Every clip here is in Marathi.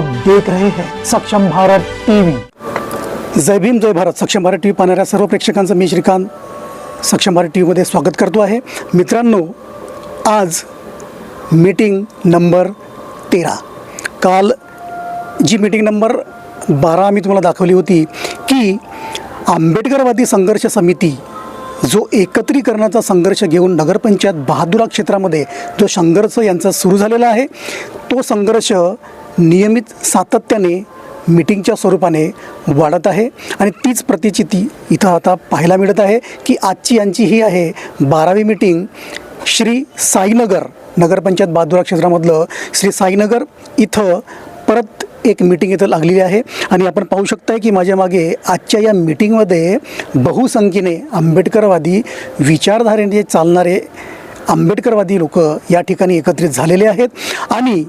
आप देख रहे हैं सक्षम भारत टीव्ही जय भीम जय भारत। सक्षम भारत टी व्ही पाहणाऱ्या सर्व प्रेक्षकांचं मी श्रीकांत. सक्षम भारत टी व्हीमध्ये स्वागत करतो आहे. मित्रांनो आज मीटिंग नंबर तेरा. काल जी मीटिंग नंबर बारा आम्ही तुम्हाला दाखवली होती की आंबेडकरवादी संघर्ष समिती जो एकत्रीकरणाचा संघर्ष घेऊन नगरपंचायत बहादुरा क्षेत्रामध्ये जो संघर्ष यांचा सुरू झालेला आहे तो संघर्ष नियमित सातत्याने मीटिंगच्या स्वरूपाने वाढत आहे आणि तीच प्रतिचिती इथं आता पाहायला मिळत आहे की आजची यांची ही आहे बारावी मीटिंग श्री साईनगर नगरपंचायत बहादुरा क्षेत्रामधलं श्री साईनगर इथं परत एक मीटिंग इथं लागलेली आहे. आणि आपण पाहू शकताय की माझ्या मागे आजच्या या मीटिंगमध्ये बहुसंख्येने आंबेडकरवादी विचारधारेने चालणारे आंबेडकरवादी लोक या ठिकाणी एकत्रित झालेले आहेत. आणि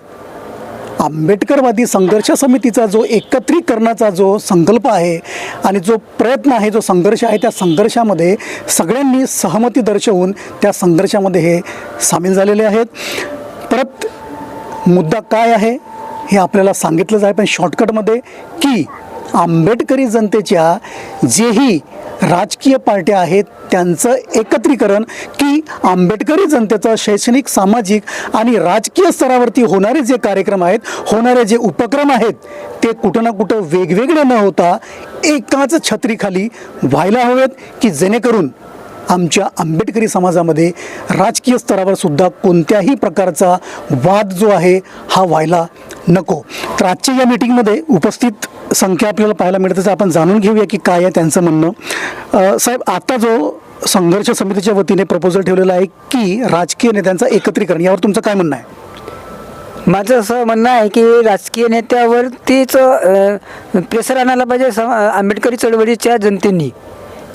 आंबेडकरवादी संघर्ष समितीचा जो एकत्रीकरणाचा जो संकल्प आहे आणि जो प्रयत्न आहे जो संघर्ष आहे त्या संघर्षामध्ये सगळ्यांनी सहमती दर्शवून त्या संघर्षामध्ये हे सामील झालेले आहेत. परत मुद्दा काय आहे हे आपल्याला सांगितलं जाय पण शॉर्टकटमध्ये की आंबेडकरी जनतेच्या जेही राजकीय पार्ट्या आहेत त्यांचं एकत्रीकरण की आंबेडकरी जनतेचं शैक्षणिक सामाजिक आणि राजकीय स्तरावरती होणारे जे कार्यक्रम आहेत होणारे जे उपक्रम आहेत ते कुठं ना कुठं वेगवेगळे न होता एकाच छत्रीखाली व्हायला हवेत की जेणेकरून आमच्या आंबेडकरी समाजामध्ये राजकीय स्तरावर सुद्धा कोणत्याही प्रकारचा वाद जो आहे हा व्हायला नको. तर आजच्या या मीटिंगमध्ये उपस्थित संख्या आपल्याला पाहायला मिळते आपण जाणून घेऊया की काय आहे त्यांचं म्हणणं. साहेब आता जो संघर्ष समितीच्या वतीने प्रपोजल ठेवलेला आहे की राजकीय नेत्यांचं एकत्रीकरण यावर तुमचं काय म्हणणं आहे? माझं असं म्हणणं आहे की राजकीय नेत्यावरतीच प्रेसर आणायला पाहिजे आंबेडकरी चळवळीच्या जनतेनी.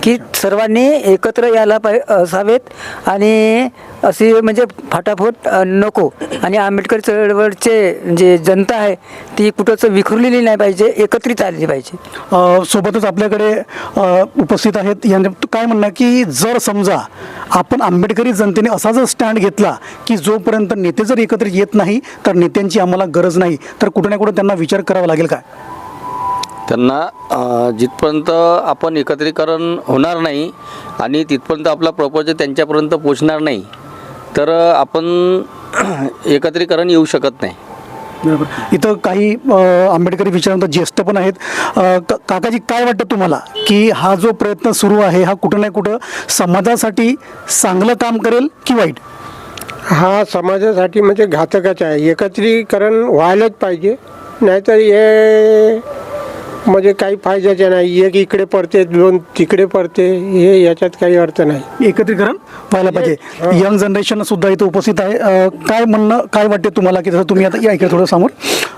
की सर्वांनी एकत्र यायला पाहि असावेत आणि अशी म्हणजे फाटाफूट नको. आणि आंबेडकर चळवळचे जे जनता आहे ती कुठंच विखुरलेली नाही पाहिजे एकत्रित आलेली पाहिजे. सोबतच आपल्याकडे उपस्थित आहेत. यांनी काय म्हणणं की जर समजा आपण आंबेडकरी जनतेने असा जर स्टँड घेतला की जोपर्यंत नेते जर एकत्रित येत नाही तर नेत्यांची आम्हाला गरज नाही. तर कुठे ना कुठे त्यांना विचार करावा लागेल काय त्यांना जिथपर्यंत आपण एकत्रीकरण होणार नाही आणि तिथपर्यंत आपला प्रपोजल त्यांच्यापर्यंत पोचणार नाही तर आपण एकत्रीकरण येऊ शकत नाही. बरोबर. इथं काही आंबेडकरी विचारांत ज्येष्ठ पण आहेत. का- काकाजी काय वाटतं तुम्हाला की हा जो प्रयत्न सुरू आहे हा कुठं ना कुठं समाजासाठी चांगलं काम करेल की वाईट? हा समाजासाठी म्हणजे घातकच आहे. एकत्रीकरण व्हायलाच पाहिजे नाहीतर हे म्हणजे काही फायद्याचे नाही. एक इकडे पडते दोन तिकडे पडते हे याच्यात काही अर्थ नाही. एकत्रीकरण व्हायला पाहिजे. यंग जनरेशन सुद्धा इथं उपस्थित आहे. अ, काय म्हणणं काय वाटते तुम्हाला की जसं तुम्ही आता या इकडे थोडं समोर?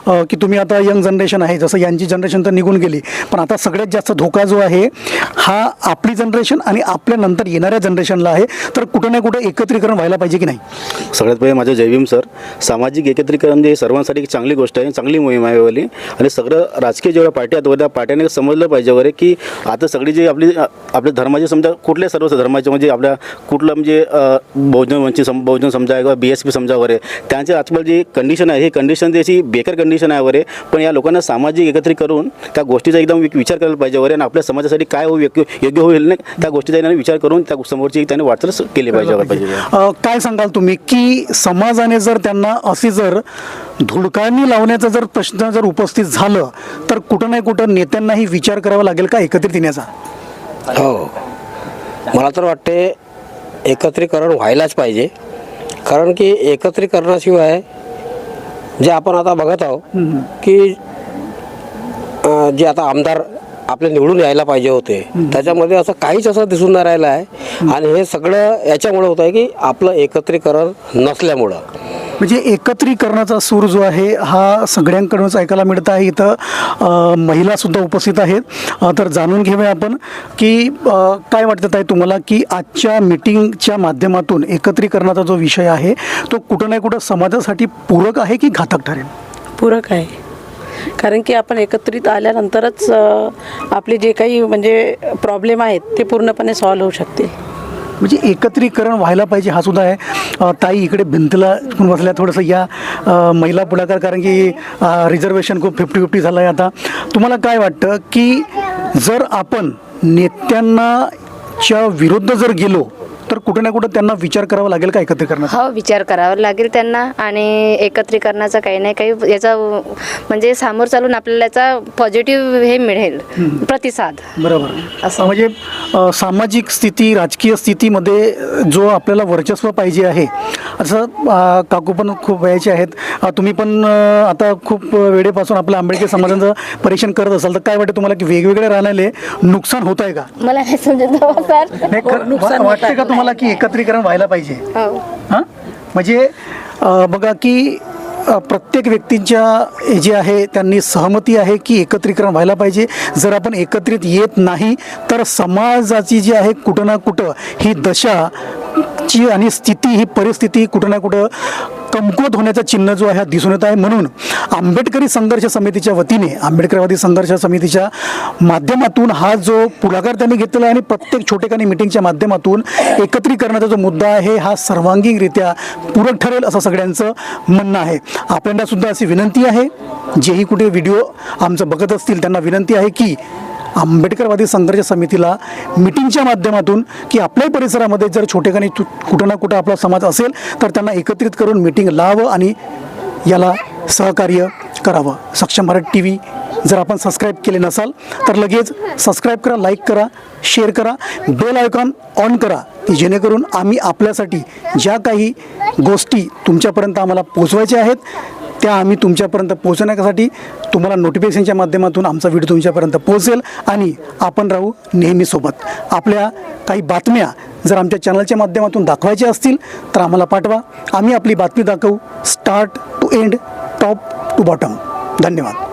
की तुम्ही आता यंग जनरेशन आहे जसं यांची जनरेशन तर निघून गेली पण आता सगळ्यात जास्त धोका जो आहे हा आपली जनरेशन आणि आपल्या नंतर येणाऱ्या जनरेशनला आहे तर कुठं ना कुठं एकत्रीकरण व्हायला पाहिजे की नाही? सगळ्यात पहिले माझं जयभीम सर. सामाजिक एकत्रीकरण जे सर्वांसाठी एक चांगली गोष्ट आहे चांगली मोहीम आहे वाली. आणि सगळं राजकीय जेवढ्या पार्ट्या आहेत त्या पार्ट्याने समजलं पाहिजे वगैरे की आता सगळी जी आपली आपल्या धर्माचे समजा कुठल्या सर्व धर्माचे म्हणजे आपल्या कुठलं म्हणजे बहुजन वंचित सम बहुजन समजा किंवा बी एस पी समजा वगैरे त्यांच्या आजकाल जी कंडिशन आहे ही कंडिशन त्याची बेकार कंडिशन आहे वगैरे पण या लोकांना सामाजिक एकत्रित करून त्या गोष्टीचा एकदम विचार करायला पाहिजे वगैरे आणि आपल्या समाजासाठी काय होऊ योग्य योग्य होईल नाही त्या गोष्टीचा त्यांनी विचार करून त्या समोरची त्याने वाटचाल केली पाहिजे काय सांगाल तुम्ही की समाजाने जर त्यांना अशी जर धुडकाळणी लावण्याचा जर प्रश्न जर उपस्थित झालं तर कुठं नाही कुठं नेत्यांनाही विचार करावा लागेल का एकत्रित येण्याचा? हो. मला तर वाटते एकत्रीकरण व्हायलाच पाहिजे. कारण की एकत्रीकरणाशिवाय जे आपण आता बघत आहोत की जे आता आमदार आपले निवडून यायला पाहिजे होते त्याच्यामध्ये असं काहीच असं दिसून नाही राहिलं आहे. आणि हे सगळं याच्यामुळे होत आहे की आपलं एकत्रीकरण नसल्यामुळं. म्हणजे एकत्रीकरणाचा सूर जो आहे हा सगळ्यांकडूनच ऐकायला मिळत आहे. इथं महिलासुद्धा उपस्थित आहेत. तर जाणून घेऊया आपण की काय वाटत आहे तुम्हाला की आजच्या मिटिंगच्या माध्यमातून एकत्रीकरणाचा जो विषय आहे तो कुठं ना कुठं समाजासाठी पूरक आहे की घातक ठरेल? पूरक आहे. कारण की आपण एकत्रित आल्यानंतरच आपले जे काही म्हणजे प्रॉब्लेम आहेत ते पूर्णपणे सॉल्व्ह होऊ शकतील म्हणजे एकत्रीकरण व्हायला पाहिजे हा सुद्धा आहे. ताई इकडे भिंतला पण बसल्या थोडंसं या महिला पुढाकार कारण की रिझर्वेशन खूप फिफ्टी फिफ्टी झालं आहे आता. तुम्हाला काय वाटतं की जर आपण नेत्यांना च्या विरुद्ध जर गेलो तर कुठे ना कुठं त्यांना विचार करावा लागेल का एकत्रीकरणाचा हो विचार करावा लागेल त्यांना आणि एकत्रीकरणाचा काही नाही काही याचा म्हणजे सामोर चालून आपल्याला याचा पॉझिटिव्ह हे मिळेल. प्रतिसाद. बरोबर. असं. म्हणजे अ, सामाजिक स्थिती राजकीय स्थितीमध्ये जो आपल्याला वर्चस्व पाहिजे आहे असं अ, काकू पण खूप वयाचे आहेत तुम्ही पण आता खूप वेळेपासून आपल्या आंबेडकर समाजाचं परीक्षण करत असाल तर काय वाटतं तुम्हाला की वेगवेगळे राहण्याले नुकसान होत आहे का? मला नाही समजत बाबा सर. नाही खरं- वा- वाटते का तुम्हाला की एकत्रीकरण व्हायला पाहिजे? हो. हां? म्हणजे अ, बघा की अ, प्रत्येक व्यक्तींच्या हे जे आहे त्यांनी सहमती आहे की एकत्रीकरण व्हायला पाहिजे. जर आपण एकत्रित येत नाही तर समाजाची जी आहे कुठं ना कुठं ही दशा ची आणि स्थिती ही परिस्थिती कुठं ना कुठं कमकुवत होण्याचा चिन्ह जो आहे हा दिसून येत आहे. म्हणून आंबेडकरी संघर्ष समितीच्या वतीने आंबेडकरवादी संघर्ष समितीच्या माध्यमातून हा जो पुढाकार त्यांनी घेतलेला आहे आणि प्रत्येक छोटेखानी मिटिंगच्या माध्यमातून एकत्रीकरणाचा जो मुद्दा आहे हा सर्वांगीणरित्या पूरक ठरेल असं सगळ्यांचं म्हणणं आहे. आपल्याला सुद्धा अशी विनंती आहे. जेही कुठे व्हिडिओ आमचं बघत असतील त्यांना विनंती आहे की आंबेडकरवादी संघर्ष समितीला मिटिंगच्या माध्यमातून की आपल्या परिसरामध्ये जर छोटेखानी कुठं ना कुठं आपला समाज असेल तर त्यांना एकत्रित करून मिटिंग लावं आणि याला सहकार्य करावं. सक्षम भारत टी व्ही जर आपण सबस्क्राईब केले नसाल तर लगेच सबस्क्राईब करा लाईक करा शेअर करा बेल आयकॉन ऑन करा की जेणेकरून आम्ही आपल्यासाठी ज्या काही गोष्टी तुमच्यापर्यंत आम्हाला पोचवायच्या आहेत त्या आम्ही तुमच्यापर्यंत पोहोचण्यासाठी तुम्हाला नोटिफिकेशनच्या माध्यमातून आमचा व्हिडिओ तुमच्यापर्यंत पोहोचेल आणि आपण राहू नेहमीसोबत. आपल्या काही बातम्या जर आमच्या चॅनलच्या माध्यमातून दाखवायच्या असतील तर आम्हाला पाठवा. आम्ही आपली बातमी दाखवू. Start to end top to bottom धन्यवाद.